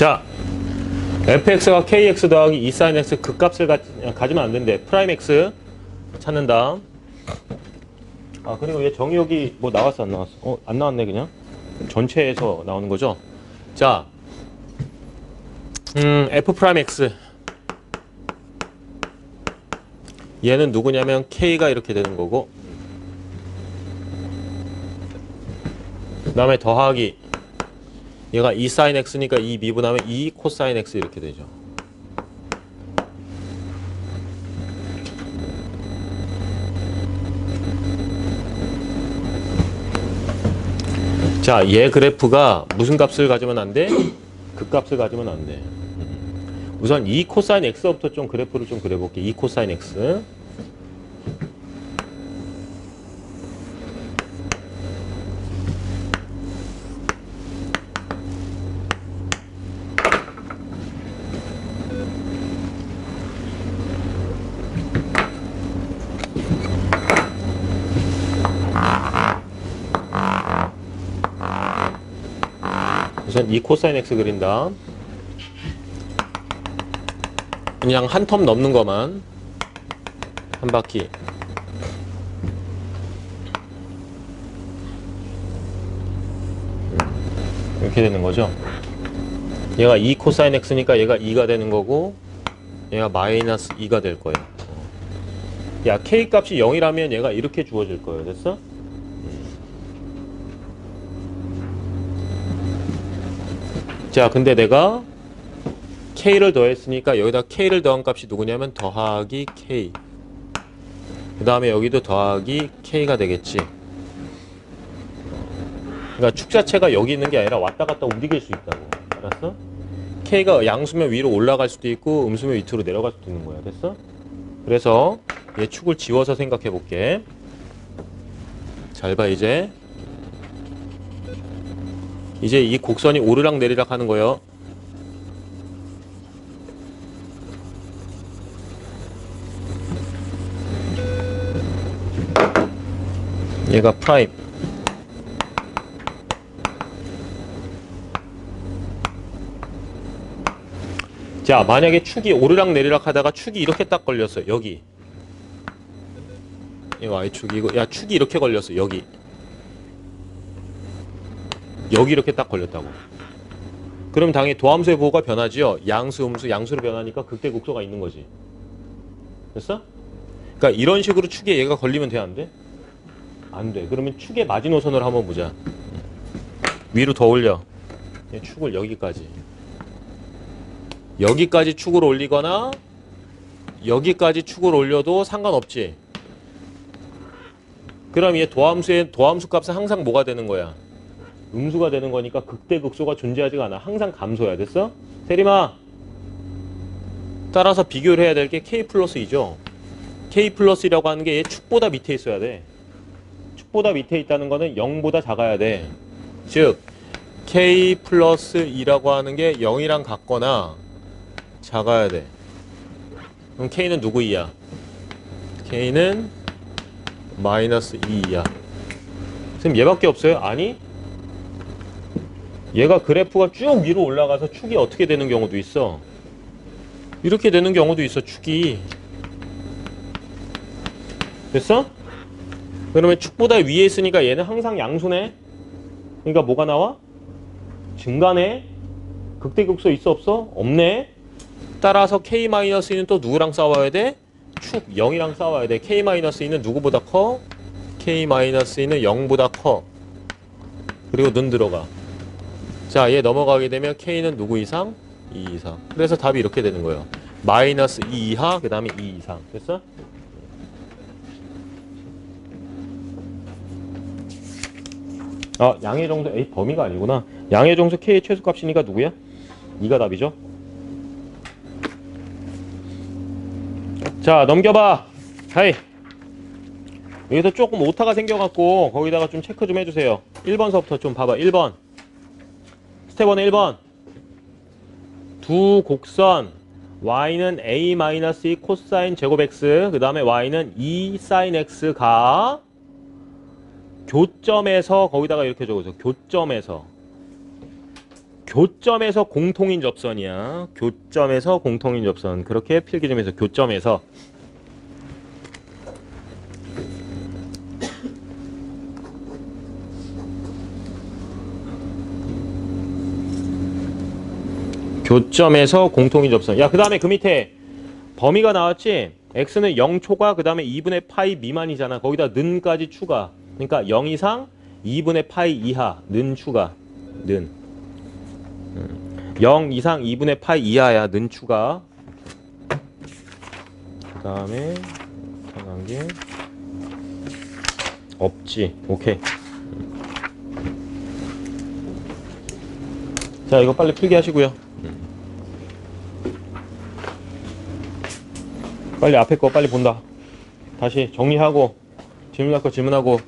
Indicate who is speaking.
Speaker 1: 자, fx가 kx 더하기 2 sin x 그 값을 가, 가지면 안 된대. 프라임 x 찾는다. 아, 그리고 얘 정의역이 뭐 나왔어, 안 나왔어? 어, 안 나왔네, 그냥. 전체에서 나오는 거죠. 자, 음, f 프라임 x. 얘는 누구냐면 k가 이렇게 되는 거고, 그 다음에 더하기 얘가 2 sin x니까 2 미분하면 2 코사인 x 이렇게 되죠. 자, 얘 그래프가 무슨 값을 가지면 안 돼? 그 값을 가지면 안 돼. 우선 2 코사인 x부터 좀 그래프를 좀 그려볼게. 2 코사인 x. 우선 2 코사인 x 그린다. 그냥 한 텀 넘는 것만 한 바퀴. 이렇게 되는 거죠. 얘가 2 코사인 x니까 얘가 2가 되는 거고 얘가 마이너스 2가 될 거예요. 야 k 값이 0이라면 얘가 이렇게 주어질 거예요. 됐어? 자, 근데 내가 k를 더했으니까 여기다 k를 더한 값이 누구냐면 더하기 k. 그 다음에 여기도 더하기 k가 되겠지. 그러니까 축 자체가 여기 있는 게 아니라 왔다 갔다 움직일 수 있다고. 알았어? k가 양수면 위로 올라갈 수도 있고 음수면 밑으로 내려갈 수도 있는 거야. 됐어? 그래서 얘 축을 지워서 생각해 볼게. 잘 봐, 이제. 이제 이 곡선이 오르락 내리락 하는 거예요. 얘가 프라임. 자, 만약에 축이 오르락 내리락 하다가 축이 이렇게 딱 걸렸어요. 여기. 이 Y축이고, 야, 축이 이렇게 걸렸어. 여기. 여기 이렇게 딱 걸렸다고. 그럼 당연히 도함수의 보호가 변하지요. 양수, 음수, 양수로 변하니까 극대 극소가 있는 거지. 됐어? 그러니까 이런 식으로 축에 얘가 걸리면 돼, 안 돼? 안 돼. 그러면 축의 마지노선을 한번 보자. 위로 더 올려. 얘 축을 여기까지. 여기까지 축을 올리거나 여기까지 축을 올려도 상관없지. 그럼 얘 도함수의 도함수 값은 항상 뭐가 되는 거야? 음수가 되는 거니까 극대극소가 존재하지가 않아. 항상 감소야. 됐어? 세리마. 따라서 비교를 해야 될 게 k 플러스 2죠. k 플러스 2라고 하는 게 얘 축보다 밑에 있어야 돼. 축보다 밑에 있다는 거는 0보다 작아야 돼. 즉 k 플러스 2라고 하는 게 0이랑 같거나 작아야 돼. 그럼 k는 누구 이야? k는 마이너스 2이야. 선생님 얘밖에 없어요? 아니? 얘가 그래프가 쭉 위로 올라가서 축이 어떻게 되는 경우도 있어. 이렇게 되는 경우도 있어, 축이. 됐어? 그러면 축보다 위에 있으니까 얘는 항상 양수네? 그러니까 뭐가 나와? 증가네? 극대극소 있어, 없어? 없네? 따라서 K-2는 또 누구랑 싸워야 돼? 축 0이랑 싸워야 돼. K-2는 누구보다 커? K-2는 0보다 커. 그리고 눈 들어가. 자, 얘 넘어가게 되면 K는 누구 이상? 2 이상. 그래서 답이 이렇게 되는 거예요. 마이너스 2 이하, 그 다음에 2 이상. 됐어? 아, 양의 정수, 에이, 범위가 아니구나. 양의 정수 K의 최소값이니까 누구야? 2가 답이죠? 자, 넘겨봐. 하이. 여기서 조금 오타가 생겨갖고, 거기다가 좀 체크 좀 해주세요. 1번서부터 좀 봐봐. 1번. 스텝 1 1번 두 곡선 y는 a-2 코사인 제곱 x 그 다음에 y는 2 사인 x가 교점에서 거기다가 이렇게 적어서 교점에서 교점에서 공통인 접선이야. 교점에서 공통인 접선. 그렇게 필기점에서 교점에서 교점에서 공통인 접선. 야, 그 다음에 그 밑에 범위가 나왔지? x는 0초과 그 다음에 2분의 파이 미만이잖아. 거기다 는까지 추가. 그러니까 0 이상 2분의 파이 이하. 는 추가. 는. 음. 0 이상 2분의 파이 이하야. 는 추가. 그 다음에 당한 게 없지. 오케이. 자, 이거 빨리 필기 하시고요. 빨리 앞에 거 빨리 본다. 다시 정리하고 질문할 거 질문하고